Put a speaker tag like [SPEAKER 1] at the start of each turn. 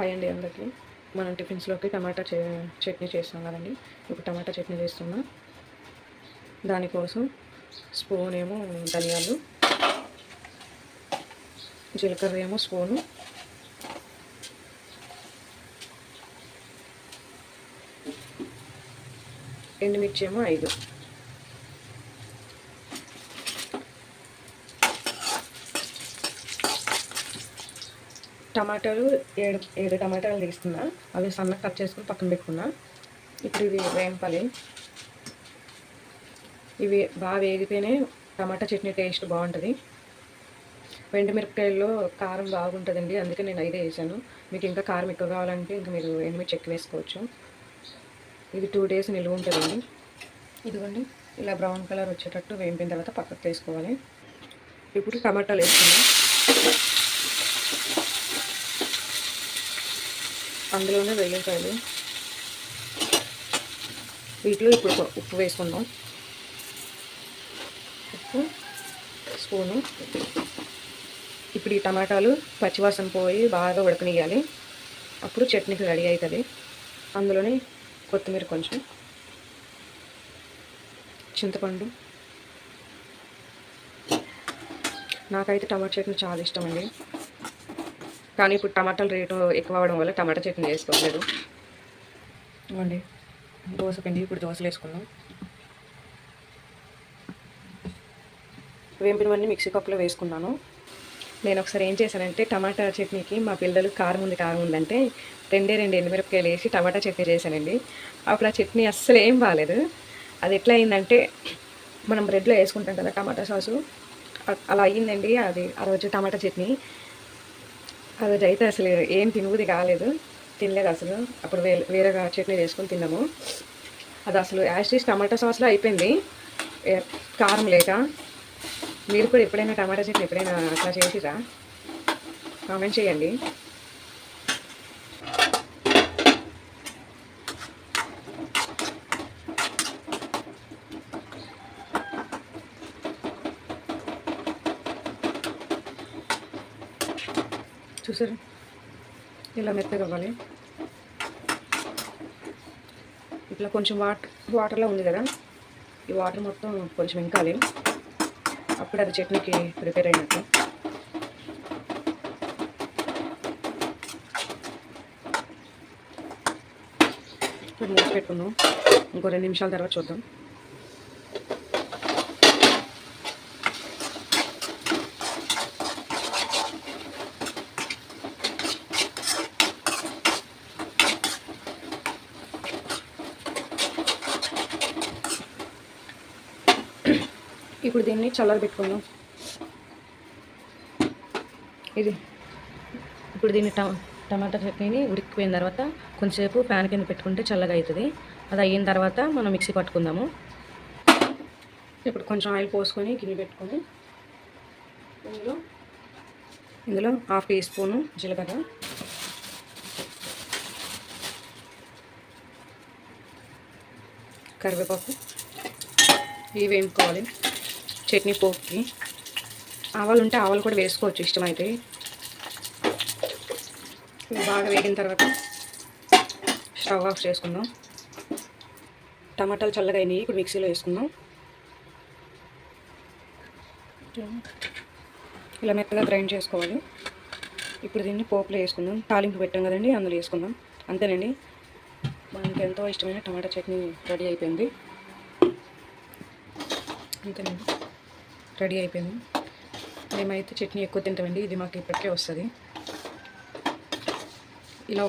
[SPEAKER 1] Hi అండి అందరికీ. మనం టిఫిన్స్లోకి టమాటా చే చట్నీ చేస్తాం కదండి. ఇప్పుడు టమాటా చట్నీ చేస్తున్నా. దానికోసం స్పూన్ ఏమో ధనియాలు జీలకర్ర ఏమో స్పూను ఎండుమిర్చి ఏమో ఐదు. టమాటాలు ఏడు ఏడు టమాటాలు తీసుకున్నా. అవి సన్నగా కట్ చేసుకుని పక్కన పెట్టుకున్నా. ఇప్పుడు ఇవి వేంపాలి. ఇవి బాగా వేగితేనే టమాటా చట్నీ టేస్ట్ బాగుంటుంది. మిరపకాయల్లో కారం బాగుంటుందండి. అందుకే నేను ఐదే వేసాను. మీకు ఇంకా కారం ఎక్కువ కావాలంటే ఇంకా మీరు ఎండుమిర్చి ఎక్కువ వేసుకోవచ్చు. ఇది టూ డేస్ నిలువ ఉంటుందండి. ఇదిగోండి ఇలా బ్రౌన్ కలర్ వచ్చేటట్టు వేంపిన తర్వాత పక్కకు తీసుకోవాలి. ఇప్పుడు టమాటాలు వేసుకున్నాం అందులోనే వెల్లుల్లిపాయలు. వీటిలో ఇప్పుడు ఉప్పు వేసుకుందాం. ఉప్పు స్పూను. ఇప్పుడు ఈ టమాటాలు పచ్చివాసన పోయి బాగా ఉడకనియాలి అప్పుడు చట్నీకి రెడీ అవుతుంది అందులోనే కొత్తిమీర కొంచెం చింతపండు. నాకైతే టమాటా చట్నీ చాలా ఇష్టం అండి కానీ ఇప్పుడు టమాటాల రేటు ఎక్కువ అవడం వల్ల టమాటా చట్నీ వేసుకోవట్లేదు ఇవ్వండి. దోశ పిండి ఇప్పుడు దోశలు వేసుకుందాం. వేంపినవన్నీ మిక్సీ కప్పులో వేసుకున్నాను. నేను ఒకసారి ఏం చేశానంటే టమాటా చట్నీకి మా పిల్లలు కారం ఉంది కారం ఉందంటే రెండే రెండు ఎండుమిరపకాయలు వేసి టమాటా చట్నీ చేశానండి. అప్పుడు ఆ చట్నీ అస్సలు ఏం బాగాలేదు అది ఎట్లా అయిందంటే మనం బ్రెడ్లో వేసుకుంటాం కదా టమాటా సాసు. అలా అయ్యిందండి అది ఆ రోజు టమాటా చట్నీ. అది అయితే అసలు ఏం తినుబుది కాలేదు. తినలేదు అసలు. అప్పుడు వే వేరేగా చట్నీ వేసుకొని తిన్నాము. అది అసలు యాస్టీస్ టమాటా సాస్లో అయిపోయింది. కారం లేక. మీరు కూడా ఎప్పుడైనా టమాటా చట్నీ ఎప్పుడైనా అట్లా చేసిరా కామెంట్ చేయండి. చూసారు? ఇలా మెత్తగా అవ్వాలి. ఇట్లా కొంచెం వాటర్ వాటర్లో ఉంది కదా? ఈ వాటర్ మొత్తం కొంచెం ఇంకాలి. అప్పుడు అది చట్నీకి ప్రిపేర్ అయినట్టు. ఇప్పుడు మూసి పెట్టుకుందాం. ఇంకో రెండు నిమిషాల తర్వాత చూద్దాం. ఇప్పుడు దీన్ని చల్లారబెట్టుకుందాం ఇది. ఇప్పుడు దీన్ని టమా టమాటా చట్నీని ఉడికిపోయిన తర్వాత కొంచెంసేపు ప్యాన్ కింద పెట్టుకుంటే చల్లగా అవుతుంది అది అయిన తర్వాత మనం మిక్సీ పట్టుకుందాము. ఇప్పుడు కొంచెం ఆయిల్ పోసుకొని గిన్నె పెట్టుకొని ఇందులో ఇందులో హాఫ్ టీ స్పూను జీలకర్ర. కరివేపాకు. ఇవి వేయించుకోవాలి. చట్నీ పోపుకి. ఆవాలు ఉంటే ఆవాలు కూడా వేసుకోవచ్చు ఇష్టమైతే. బాగా వేగిన తర్వాత స్టవ్ ఆఫ్ చేసుకుందాం. టమాటాలు చల్లగా అయినాయి ఇప్పుడు మిక్సీలో వేసుకుందాం. ఇలా మెత్తగా గ్రైండ్ చేసుకోవాలి. ఇప్పుడు దీన్ని పోపులో వేసుకుందాం. తాలింపు పెట్టాం కదండి అందులో వేసుకుందాం. అంతేనండి. మనకి ఎంతో ఇష్టమైన టమాటా చట్నీ రెడీ అయిపోయింది. అంతేనండి. రెడీ అయిపోయింది. మేమైతే చట్నీ ఎక్కువ తింటామండి. ఇది మాకు ఇప్పటికే వస్తుంది.